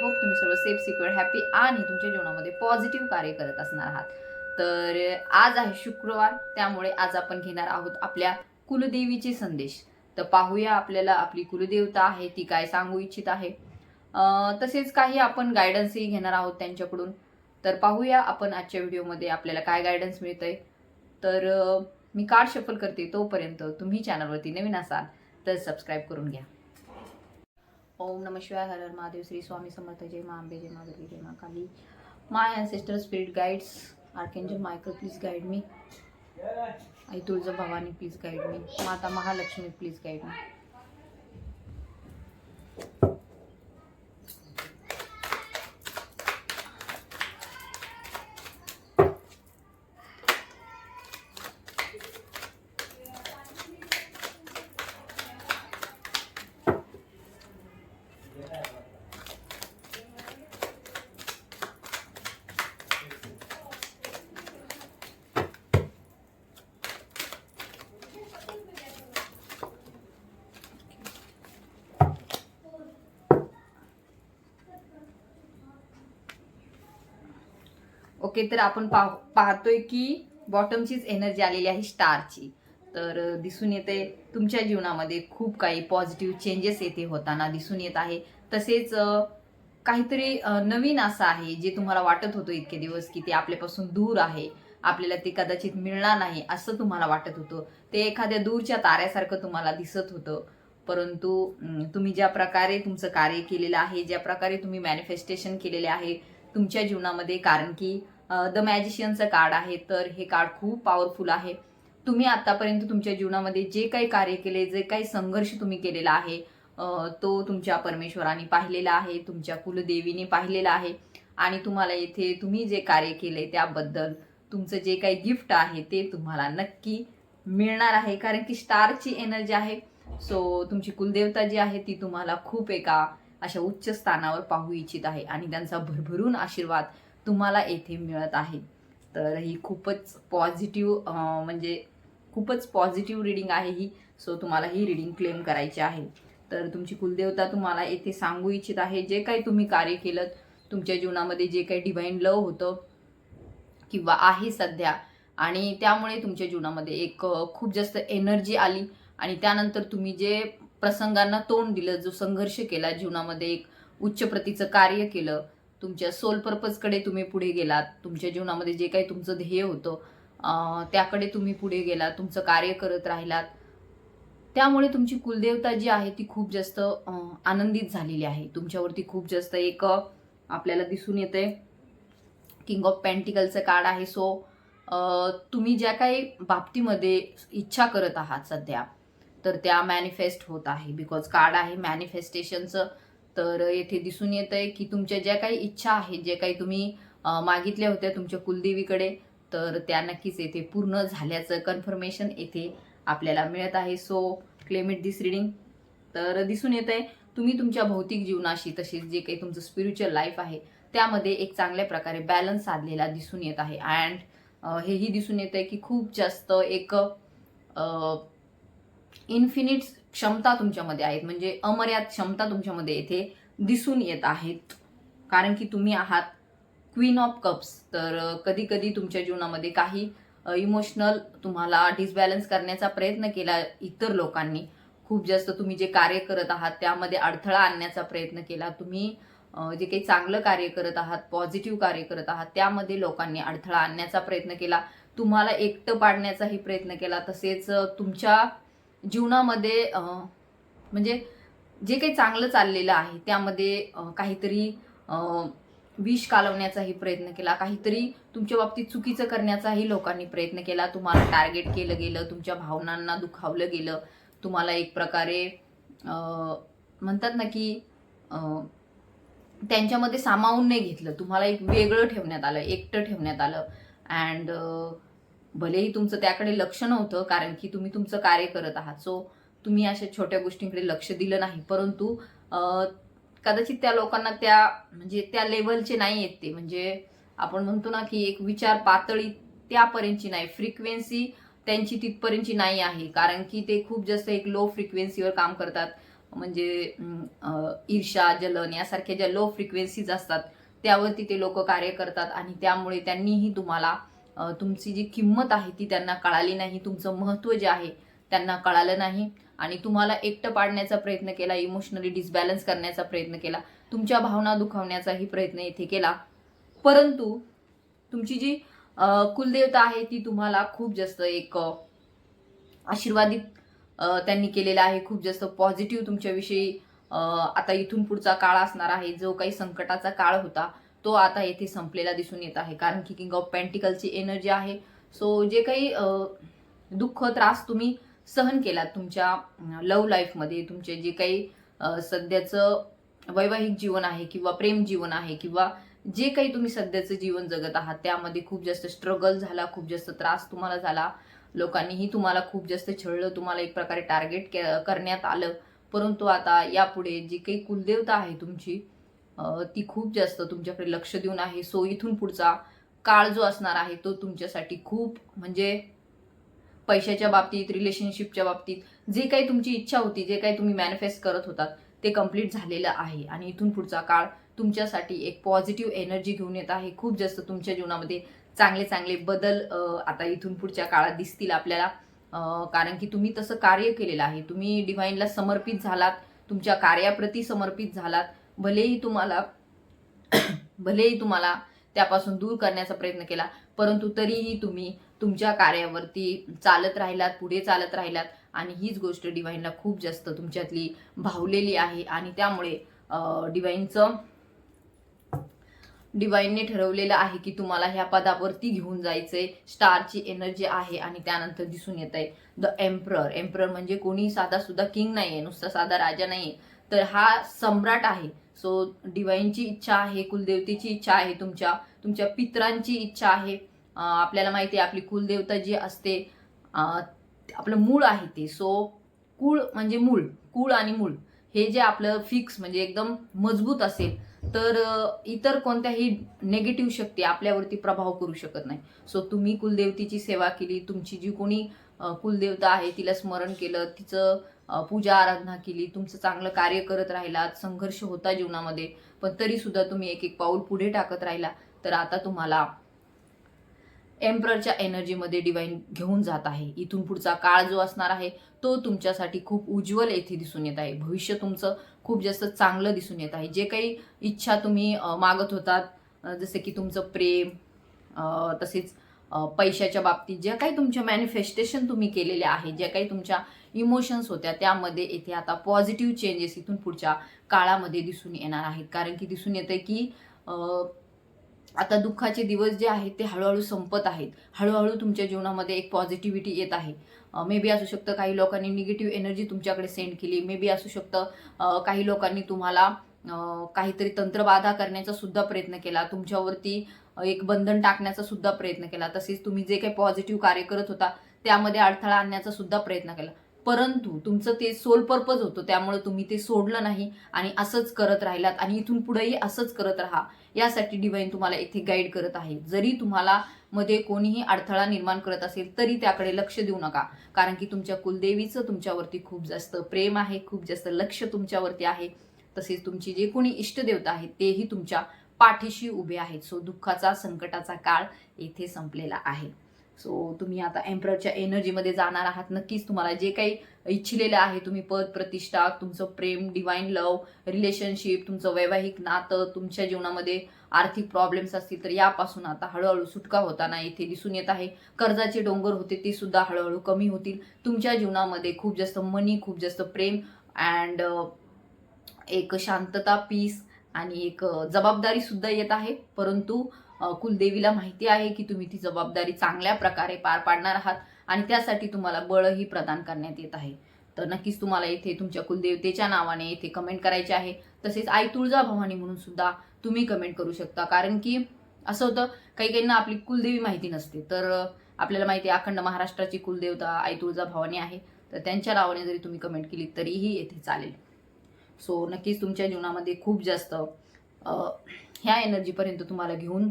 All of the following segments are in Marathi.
होप तुम्ही सर्व सेफ सिक्युअर हॅपी आणि तुमच्या जीवनामध्ये पॉझिटिव्ह कार्य करत असणार आहात. तर आज आहे शुक्रवार त्यामुळे आज आपण घेणार आहोत आपल्या कुलदेवीचे संदेश. तर पाहूया आपल्याला आपली कुलदेवता आहे ती काय सांगू इच्छित आहे. तसेच काही आपण गायडन्सही घेणार आहोत त्यांच्याकडून. तर पाहूया आपण आजच्या व्हिडिओमध्ये आपल्याला काय गायडन्स मिळतंय. तर मी कार्ड शफल करते तोपर्यंत तुम्ही चॅनलवरती नवीन असाल तर सबस्क्राईब करून घ्या. ओम नम शिवाय हर हर महादेव श्री स्वामी समर्थ जय मा अंबे जय मा दुर्गे जय मा Kali. My ancestor spirit guides archangel Michael please guide me I Tulja Bhavani please guide me माता Mahalakshmi please guide me okay तर आपण पाह पाहतोय की बॉटमचीच एनर्जी आलेली आहे स्टारची तर दिसून येते तुमच्या जीवनामध्ये खूप काही पॉझिटिव्ह चेंजेस येथे होताना दिसून येत आहे. तसेच काहीतरी नवीन असं आहे जे तुम्हाला वाटत होतं इतके दिवस की ते आपल्यापासून दूर आहे. आपल्याला ते कदाचित मिळणार नाही असं तुम्हाला वाटत होतं. ते एखाद्या दूरच्या ताऱ्यासारखं तुम्हाला दिसत होतं. परंतु तुम्ही ज्या प्रकारे तुमचं कार्य केलेलं आहे ज्या प्रकारे तुम्ही मॅनिफेस्टेशन केलेले आहे तुमच्या जीवनामध्ये कारण की द मॅजिशियनचं कार्ड आहे तर हे कार्ड खूप पॉवरफुल आहे. तुम्ही आतापर्यंत तुमच्या जीवनामध्ये जे काही कार्य केले जे काही संघर्ष तुम्ही केलेला आहे तो तुमच्या परमेश्वराने पाहिलेला आहे तुमच्या कुलदेवीने पाहिलेला आहे. आणि तुम्हाला येथे तुम्ही जे कार्य केले त्याबद्दल तुमचं जे काही गिफ्ट आहे ते तुम्हाला नक्की मिळणार आहे. कारण की स्टारची एनर्जी आहे. सो तुमची कुलदेवता जी आहे ती तुम्हाला खूप एका अशा उच्च स्थानावर पाहू इच्छित आहे. आणि त्यांचा भरभरून आशीर्वाद तुम्हाला येथे मिळत आहे. तर ही खूपच पॉझिटिव्ह म्हणजे खूपच पॉझिटिव्ह रिडिंग आहे ही. सो तुम्हाला ही रिडिंग क्लेम करायची आहे. तर तुमची कुलदेवता तुम्हाला येथे सांगू इच्छित आहे जे काही तुम्ही कार्य केलं तुमच्या जीवनामध्ये जे काही डिवाईन लव होतं किंवा आहे सध्या आणि त्यामुळे तुमच्या जीवनामध्ये एक खूप जास्त एनर्जी आली. आणि त्यानंतर तुम्ही जे प्रसंगांना तोंड दिलं जो संघर्ष केला जीवनामध्ये एक उच्च प्रतीचं कार्य केलं तुमच्या सोल पर्पजकडे तुम्ही पुढे गेलात. तुमच्या जीवनामध्ये जे काही तुमचं ध्येय होतं त्याकडे तुम्ही पुढे गेलात तुमचं कार्य करत राहिलात. त्यामुळे तुमची कुलदेवता जी आहे ती खूप जास्त आनंदित झालेली आहे. तुमच्यावरती खूप जास्त एक आपल्याला दिसून येते किंग ऑफ पॅन्टिकलचं कार्ड आहे. सो तुम्ही ज्या काही बाबतीमध्ये इच्छा करत आहात सध्या तर त्या मॅनिफेस्ट होत आहे. बिकॉज कार्ड आहे मॅनिफेस्टेशनचं तर येथे दिसून येत आहे की तुमच्या ज्या काही इच्छा आहेत जे काही तुम्ही मागितल्या होत्या तुमच्या कुलदेवीकडे तर त्या नक्कीच येथे पूर्ण झाल्याचं कन्फर्मेशन येथे आपल्याला मिळत आहे. सो क्लेमिट दिस रिडिंग तर दिसून येत आहे तुम्ही तुमच्या भौतिक जीवनाशी तसेच जे काही तुमचं स्पिरिच्युअल लाईफ आहे त्यामध्ये एक चांगल्या प्रकारे बॅलन्स साधलेला दिसून येत आहे. अँड हेही दिसून येत आहे की खूप जास्त एक इन्फिनिट क्षमता तुमच्यामध्ये आहेत. म्हणजे अमर्याद क्षमता तुमच्यामध्ये येथे दिसून येत आहेत. कारण की तुम्ही आहात क्वीन ऑफ कप्स तर कधी कधी तुमच्या जीवनामध्ये काही इमोशनल तुम्हाला डिसबॅलन्स करण्याचा प्रयत्न केला इतर लोकांनी. खूप जास्त तुम्ही जे कार्य करत आहात त्यामध्ये अडथळा आणण्याचा प्रयत्न केला. तुम्ही जे काही चांगलं कार्य करत आहात पॉझिटिव्ह कार्य करत आहात त्यामध्ये लोकांनी अडथळा आणण्याचा प्रयत्न केला. तुम्हाला एकटं पाडण्याचाही प्रयत्न केला. तसेच तुमच्या जीवनामध्ये म्हणजे जे काही चांगलं चाललेलं आहे त्यामध्ये काहीतरी विष कालवण्याचाही प्रयत्न केला काहीतरी तुमच्या बाबतीत चुकीचं करण्याचाही लोकांनी प्रयत्न केला तुम्हाला टार्गेट केलं गेलं तुमच्या भावनांना दुखावलं गेलं तुम्हाला एक प्रकारे म्हणतात ना की त्यांच्यामध्ये सामावून नाही घेतलं तुम्हाला एक वेगळं ठेवण्यात आलं एकटं ठेवण्यात आलं अँड भलेही तुमचं त्याकडे लक्ष नव्हतं कारण की तुम्ही तुमचं कार्य करत आहात. सो तुम्ही अशा छोट्या गोष्टींकडे लक्ष दिलं नाही. परंतु कदाचित त्या लोकांना त्या म्हणजे त्या लेवलचे नाही येत ते. म्हणजे आपण म्हणतो ना की एक विचार पातळी त्यापर्यंतची नाही. फ्रिक्वेन्सी त्यांची तिथपर्यंतची नाही आहे. कारण की ते खूप जास्त एक लो फ्रिक्वेन्सीवर काम करतात. म्हणजे ईर्षा जलन यासारख्या ज्या लो फ्रिक्वेन्सीज असतात त्यावरती ते लोक कार्य करतात आणि त्यामुळे त्यांनीही तुम्हाला तुमची जी किंमत आहे ती त्यांना कळाली नाही तुमचं महत्त्व जे आहे त्यांना कळालं नाही आणि तुम्हाला एकटं पाडण्याचा प्रयत्न केला इमोशनली डिसबॅलन्स करण्याचा प्रयत्न केला तुमच्या भावना दुखावण्याचाही प्रयत्न इथे केला. परंतु तुमची जी कुलदेवता आहे ती तुम्हाला खूप जास्त एक आशीर्वादित त्यांनी केलेला आहे. खूप जास्त पॉझिटिव्ह तुमच्याविषयी आता इथून पुढचा काळ असणार आहे. जो काही संकटाचा काळ होता तो आता येथे संपलेला दिसून येत आहे. कारण की किंग ऑफ पेंटिकलची एनर्जी आहे. सो जे काही दुःख त्रास तुम्ही सहन केलात तुमच्या लव लाईफमध्ये तुमचे जे काही सध्याचं वैवाहिक जीवन आहे किंवा प्रेम जीवन आहे किंवा जे काही तुम्ही सध्याचं जीवन जगत आहात त्यामध्ये खूप जास्त स्ट्रगल झाला खूप जास्त त्रास तुम्हाला झाला. लोकांनीही तुम्हाला खूप जास्त छळलं तुम्हाला एक प्रकारे टार्गेट करण्यात आलं. परंतु आता यापुढे जी काही कुलदेवता आहे तुमची ती खूप जास्त तुमच्याकडे लक्ष देऊन आहे. सो इथून पुढचा काळ जो असणार आहे तो तुमच्यासाठी खूप म्हणजे पैशाच्या बाबतीत रिलेशनशिपच्या बाबतीत जे काही तुमची इच्छा होती जे काही तुम्ही मॅनिफेस्ट करत होतात ते कंप्लीट झालेलं आहे. आणि इथून पुढचा काळ तुमच्यासाठी एक पॉझिटिव्ह एनर्जी घेऊन येत आहे. खूप जास्त तुमच्या जीवनामध्ये चांगले चांगले बदल आता इथून पुढच्या काळात दिसतील आपल्याला. कारण की तुम्ही तसं कार्य केलेलं आहे. तुम्ही डिव्हाइनला समर्पित झालात तुमच्या कार्याप्रती समर्पित झालात. भलेही तुम्हाला भलेही तुम्हाला त्यापासून दूर करण्याचा प्रयत्न केला परंतु तरीही तुम्ही तुमच्या कार्यावरती चालत राहिलात पुढे चालत राहिलात आणि हीच गोष्ट डिव्हाइनला खूप जास्त तुमच्यातली भावलेली आहे आणि त्यामुळे डिव्हाइनचं डिवाईनने ठरवलेलं आहे की तुम्हाला ह्या पदावरती घेऊन जायचंय स्टारची एनर्जी आहे आणि त्यानंतर दिसून येत आहे द एम्प्रर. एम्प्रर म्हणजे कोणी साधा सुद्धा किंग नाहीये नुसता साधा राजा नाहीये. तर हा सम्राट आहे. सो डिवाईनची इच्छा आहे कुलदेवतेची इच्छा आहे तुमच्या तुमच्या पित्रांची इच्छा आहे. आपल्याला माहिती आहे आपली कुलदेवता जी असते आपलं मूळ आहे ते. सो कुळ म्हणजे मूळ कुळ आणि मूळ. हे जे आपलं फिक्स म्हणजे एकदम मजबूत असेल तर इतर कोणत्याही नेगेटिव्ह शक्ती आपल्यावरती प्रभाव करू शकत नाही. सो तुम्ही कुलदेवतेची सेवा केली तुमची जी कोणी कुलदेवता आहे तिला स्मरण केलं तिचं पूजा आराधना केली तुमचं चांगलं कार्य करत राहिलात संघर्ष होता जीवनामध्ये पण तरी सुद्धा तुम्ही एक एक पाऊल पुढे टाकत राहिला तर आता तुम्हाला एम्प्ररच्या एनर्जीमध्ये डिवाईन घेऊन जात आहे. इथून पुढचा काळ जो असणार आहे तो तुमच्यासाठी खूप उज्ज्वल येथे दिसून येत आहे. भविष्य तुमचं खूप जास्त चांगलं दिसून येत आहे. जे काही इच्छा तुम्ही मागत होतात जसे की तुमचं प्रेम तसेच पैशाच्या बाबतीत ज्या काही तुमच्या मॅनिफेस्टेशन तुम्ही केलेले आहे ज्या काही तुमच्या इमोशन्स होत्या त्यामध्ये इथे आता पॉझिटिव्ह चेंजेस इथून पुढच्या काळामध्ये दिसून येणार आहेत. कारण की दिसून येतं की आता दुःखाचे दिवस जे आहेत ते हळूहळू संपत आहेत. हळूहळू तुमच्या जीवनामध्ये एक पॉझिटिव्हिटी येत आहे. मे बी असू शकतं काही लोकांनी निगेटिव्ह एनर्जी तुमच्याकडे सेंड केली. मे बी असू शकतं काही लोकांनी तुम्हाला काहीतरी तंत्रबाधा करण्याचा सुद्धा प्रयत्न केला. तुमच्यावरती एक बंधन टाकण्याचा सुद्धा प्रयत्न केला. तसेच तुम्ही जे काही पॉझिटिव्ह कार्य करत होता त्यामध्ये अडथळा आणण्याचा सुद्धा प्रयत्न केला. परंतु तुमचं ते सोल पर्पज होतं त्यामुळे तुम्ही ते सोडलं नाही आणि असंच करत राहिलात आणि इथून पुढेही असंच करत राहा. यासाठी डिवाईन तुम्हाला इथे गाईड करत आहे. जरी तुम्हाला मध्ये कोणीही अडथळा निर्माण करत असेल तरी त्याकडे लक्ष देऊ नका. कारण की तुमच्या कुलदेवीचं तुमच्यावरती खूप जास्त प्रेम आहे खूप जास्त लक्ष तुमच्यावरती आहे. तसेच तुमची जे कोणी इष्टदेवता आहेत तेही तुमच्या पाठीशी उभे आहेत. सो दुःखाचा संकटाचा काळ येथे संपलेला आहे. सो तुम्ही आता एम्प्ररच्या एनर्जीमध्ये जाणार आहात. नक्कीच तुम्हाला जे काही इच्छिलेलं आहे तुम्ही पद प्रतिष्ठा तुमचं प्रेम डिवाईन लव रिलेशनशिप तुमचं वैवाहिक नातं तुमच्या जीवनामध्ये आर्थिक प्रॉब्लेम्स असतील तर यापासून आता हळूहळू सुटका होताना इथे दिसून येत आहे. कर्जाचे डोंगर होते ते सुद्धा हळूहळू कमी होतील. तुमच्या जीवनामध्ये खूप जास्त मनी खूप जास्त प्रेम अँड एक शांतता पीस आणि एक जबाबदारी सुद्धा येत आहे. परंतु कुलदेवीला माहिती आहे की तुम्ही ती जबाबदारी चांगल्या प्रकारे पार पाडणार आहात आणि त्यासाठी तुम्हाला बळही प्रदान करण्यात येत आहे. तर नक्कीच तुम्हाला इथे तुमच्या कुलदेवतेच्या नावाने इथे कमेंट करायचे आहे. तसेच आई तुळजा भवानी म्हणून सुद्धा तुम्ही कमेंट करू शकता. कारण की असं होतं काही काहींना आपली कुलदेवी माहिती नसते. तर आपल्याला माहिती आहे अखंड महाराष्ट्राची कुलदेवता आई तुळजा भवानी आहे. तर त्यांच्या नावाने जरी तुम्ही कमेंट केली तरीही येथे चालेल. सो नक्कीच तुमच्या जीवनामध्ये खूप जास्त ह्या एनर्जीपर्यंत तुम्हाला घेऊन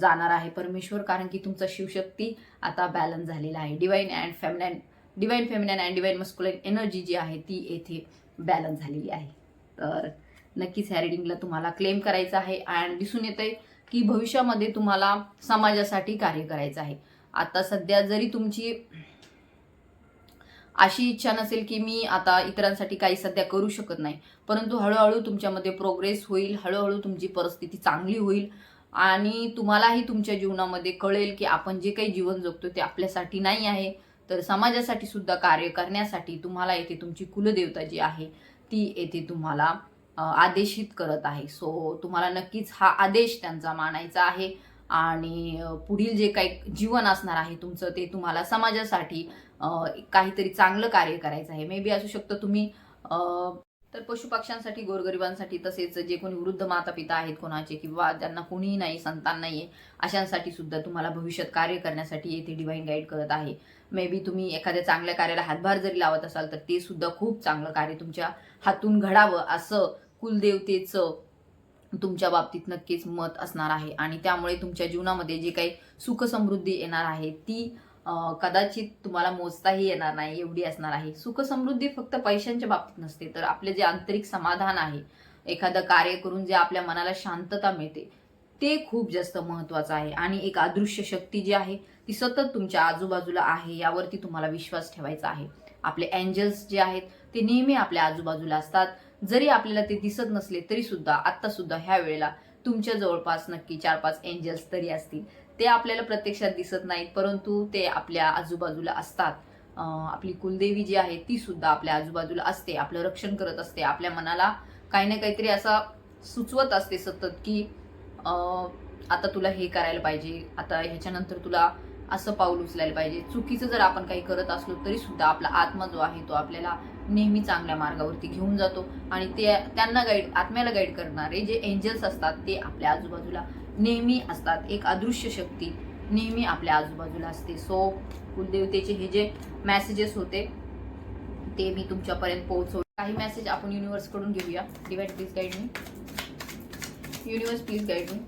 जाणार आहे परमेश्वर. कारण की तुमचा शिवशक्ती आता बॅलन्स झालेला आहे. Divine and feminine divine feminine and divine masculine energy जी आहे ती येथे बॅलन्स झालेली आहे. तर नक्कीच ह्या रिडिंगला तुम्हाला क्लेम करायचं आहे. अँड दिसून येत आहे की भविष्यामध्ये तुम्हाला समाजासाठी कार्य करायचं आहे. आता सध्या जरी तुमची अशी इच्छा नसेल की मी आता इतरांसाठी काही सध्या करू शकत नाही. परंतु हळूहळू तुमच्यामध्ये प्रोग्रेस होईल हळूहळू तुमची परिस्थिती चांगली होईल आणि तुम्हालाही तुमच्या जीवनामध्ये कळेल की आपण जे काही जीवन जगतो ते आपल्यासाठी नाही आहे. तर समाजासाठी सुद्धा कार्य करण्यासाठी तुम्हाला येथे तुमची कुलदेवता जी आहे ती येथे तुम्हाला आदेशित करत आहे. सो तुम्हाला नक्कीच हा आदेश त्यांचा मानायचा आहे आणि पुढील जे काही जीवन असणार आहे तुमचं ते तुम्हाला समाजासाठी काहीतरी चांगलं कार्य करायचं आहे. मे बी असू शकतं तुम्ही तर पशुपक्ष्यांसाठी गोरगरिबांसाठी तसेच जे कोणी वृद्ध माता पिता आहेत कोणाचे किंवा ज्यांना कोणीही नाही संतान नाहीये अशांसाठी सुद्धा तुम्हाला भविष्यात कार्य करण्यासाठी येथे डिवाईन गाईड करत आहे. मे बी तुम्ही एखाद्या चांगल्या कार्याला हातभार जरी लावत असाल तर ते सुद्धा खूप चांगलं कार्य तुमच्या हातून घडावं असं कुलदेवतेचं तुमच्या बाबतीत नक्कीच मत असणार आहे. आणि त्यामुळे तुमच्या जीवनामध्ये जे काही सुख समृद्धी येणार आहे ती कदाचित तुम्हाला मोजताही येणार नाही एवढी असणार आहे. सुख समृद्धी फक्त पैशांच्या बाबतीत नसते तर आपले जे आंतरिक समाधान आहे एखादं कार्य करून जे आपल्या मनाला शांतता मिळते ते खूप जास्त महत्वाचं आहे. आणि एक अदृश्य शक्ती जी आहे ती सतत तुमच्या आजूबाजूला आहे यावरती तुम्हाला विश्वास ठेवायचा आहे. आपले एंजल्स जे आहेत ते नेहमी आपल्या आजूबाजूला असतात. जरी आपल्याला ते दिसत नसले तरी सुद्धा आत्ता सुद्धा ह्या वेळेला तुमच्या जवळपास नक्की चार पाच एंजल्स तरी असतील. ते आपल्याला प्रत्यक्षात दिसत नाहीत परंतु ते आपल्या आजूबाजूला असतात. आपली कुलदेवी जी आहे ती सुद्धा आपल्या आजूबाजूला असते आपलं रक्षण करत असते आपल्या मनाला काही ना काहीतरी असा सुचवत असते सतत की आता तुला हे करायला पाहिजे आता ह्याच्यानंतर तुला असं पाऊल उचलायला पाहिजे. चुकीचं जर आपण काही करत असलो तरी सुद्धा आपला आत्मा जो आहे तो आपल्याला नेहमी चांगल्या मार्गावरती घेऊन जातो. आणि ते त्यांना गाईड आत्म्याला गाईड करणारे जे एंजल्स असतात ते आपल्या आजूबाजूला नेहमी असतात. एक अदृश्य शक्ती नेहमी आपल्या आजूबाजूला असते. सो कुलदेवतेचे हे जे मेसेजेस होते ते मी तुमच्यापर्यंत पोहोचवले. काही मेसेज आपण युनिव्हर्सकडून घेऊया. Divide please guide me universe please guide me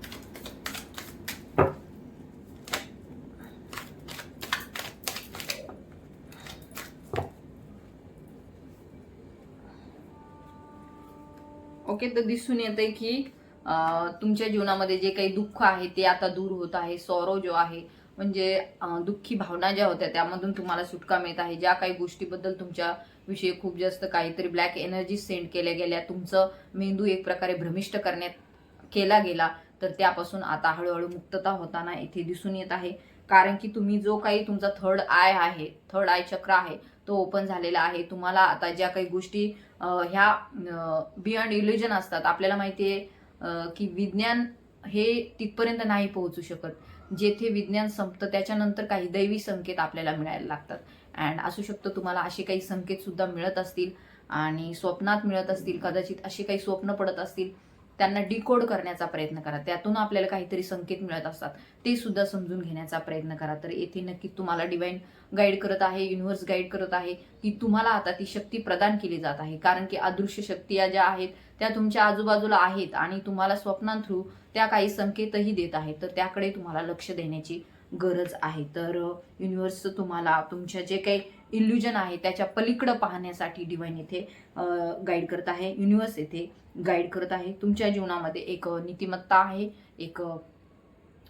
okay तर दिसून येतंय की तुमच्या जीवनामध्ये जे काही दुःख आहे ते आता दूर होत आहे सौरव जो आहे म्हणजे दुःखी भावना ज्या होत्या त्यामधून तुम्हाला सुटका मिळत आहे. ज्या काही गोष्टीबद्दल तुमच्या विषयी खूप जास्त काहीतरी ब्लॅक एनर्जी सेंड केल्या गेल्या तुमचं मेंदू एक प्रकारे भ्रमिष्ट करण्यात केला गेला तर त्यापासून आता हळूहळू मुक्तता होताना इथे दिसून येत आहे. कारण की तुम्ही जो काही तुमचा थर्ड आय आहे थर्ड आय चक्र आहे तो ओपन झालेला आहे. तुम्हाला आता ज्या काही गोष्टी ह्या बियॉन्ड इल्युजन असतात आपल्याला माहिती आहे की विज्ञान हे तिथपर्यंत नाही पोहोचू शकत. जेथे विज्ञान संपतं त्याच्यानंतर काही दैवी संकेत आपल्याला मिळायला लागतात. अँड असू शकतं तुम्हाला असे काही संकेत सुद्धा मिळत असतील आणि स्वप्नात मिळत असतील कदाचित असे काही स्वप्न पडत असतील. त्यांना डिकोड करण्याचा प्रयत्न करा. त्यातून आपल्याला काहीतरी संकेत मिळत असतात. ते सुद्धा समजून घेण्याचा प्रयत्न करा. तर येथे नक्की तुम्हाला डिवाईन गाईड करत आहे युनिव्हर्स गाईड करत आहे की तुम्हाला आता ती शक्ती प्रदान केली जात आहे. कारण की अदृश्य शक्ती या ज्या आहेत त्या तुमच्या आजूबाजूला आहेत आणि तुम्हाला स्वप्नां थ्रू त्या काही संकेतही देत आहेत. तर त्याकडे तुम्हाला लक्ष देण्याची गरज आहे. तर युनिव्हर्स तुम्हाला तुमच्या जे काही इल्युजन आहे त्याच्या पलीकडं पाहण्यासाठी डिवाईन येथे गाईड करत आहे. युनिव्हर्स येथे गाईड करत आहे. तुमच्या जीवनामध्ये एक नीतिमत्ता आहे एक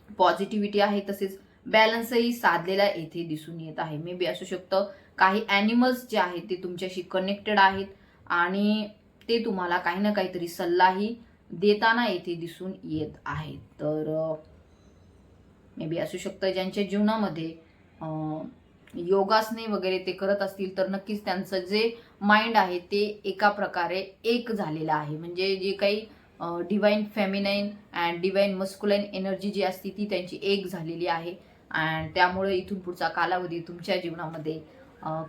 पॉझिटिव्हिटी आहे तसेच बॅलन्सही साधलेला येथे दिसून येत आहे. मे बी असू शकतं काही ॲनिमल्स जे आहेत ते तुमच्याशी कनेक्टेड आहेत आणि ते तुम्हाला काही ना काहीतरी सल्लाही देताना येथे दिसून येत आहे तर मे बी असू शकतं ज्यांच्या जीवनामध्ये योगासने वगैरे ते करत असतील तर नक्कीच त्यांचं जे माइंड आहे ते एका प्रकारे एक झालेलं आहे. म्हणजे जे काही divine feminine and divine masculine energy जी असते ती त्यांची एक झालेली आहे. अँड त्यामुळे इथून पुढचा कालावधी तुमच्या जीवनामध्ये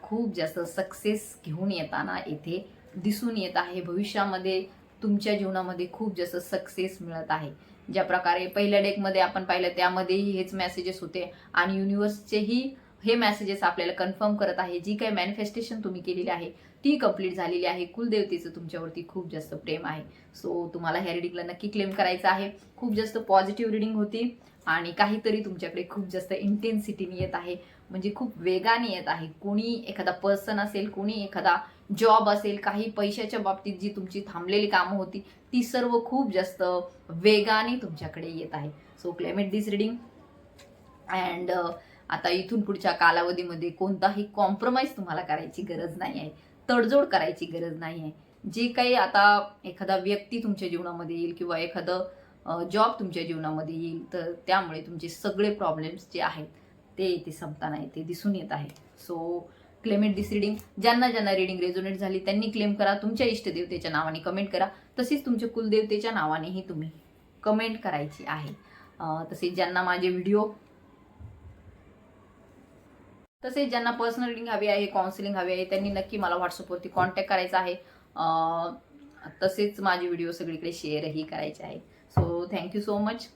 खूप जास्त सक्सेस घेऊन येताना येथे दिसून येत आहे. भविष्यामध्ये तुमच्या जीवनामध्ये खूप जास्त सक्सेस मिळत आहे. ज्या प्रकारे पहिल्या डेकमध्ये आपण पाहिलं त्यामध्येही हेच मेसेजेस होते. आणि युनिव्हर्सचेही हे मेसेजेस आपल्याला कन्फर्म करत आहे. जी काही मॅनिफेस्टेशन तुम्ही केलेली आहे ती कंप्लीट झालेली आहे. कुलदेवतेचं तुमच्यावरती खूप जास्त प्रेम आहे. सो तुम्हाला ह्या रिडिंगला नक्की क्लेम करायचं आहे. खूप जास्त पॉझिटिव्ह रिडिंग होती आणि काहीतरी तुमच्याकडे खूप जास्त इंटेन्सिटीने येत आहे. म्हणजे खूप वेगाने येत आहे. कोणी एखादा पर्सन असेल कोणी एखादा जॉब असेल काही पैशाच्या बाबतीत जी तुमची थांबलेली कामं होती ती सर्व खूप जास्त वेगाने तुमच्याकडे येत आहे. So claim it this reading and आता इथून पुढच्या कालावधीमध्ये कोणताही कॉम्प्रोमाइज तुम्हाला करायची गरज नाही आहे. तडजोड करायची गरज नाही आहे जे काही आता एखादा व्यक्ती तुमच्या जीवनामध्ये येईल किंवा एखादं जॉब तुमच्या जीवनामध्ये येईल तर त्यामुळे तुमचे सगळे प्रॉब्लेम्स जे आहेत ते इथे संपताना येते दिसून येत आहे सो क्लेमेट दिस रिडिंग ज्यांना ज्यांना रिडिंग रेझोनेट झाली त्यांनी क्लेम करा. तुमच्या इष्टदेवतेच्या नावाने कमेंट करा. तसेच तुमच्या कुलदेवतेच्या नावानेही तुम्ही कमेंट करायची आहे. तसेच ज्यांना माझे व्हिडिओ तसेच ज्यांना पर्सनल रिडिंग हवी आहे काउन्सिलिंग हवी आहे त्यांनी नक्की मला व्हॉट्सअपवरती कॉन्टॅक्ट करायचा आहे. तसेच माझे व्हिडिओ सगळीकडे शेअरही करायचे आहे. So thank you so much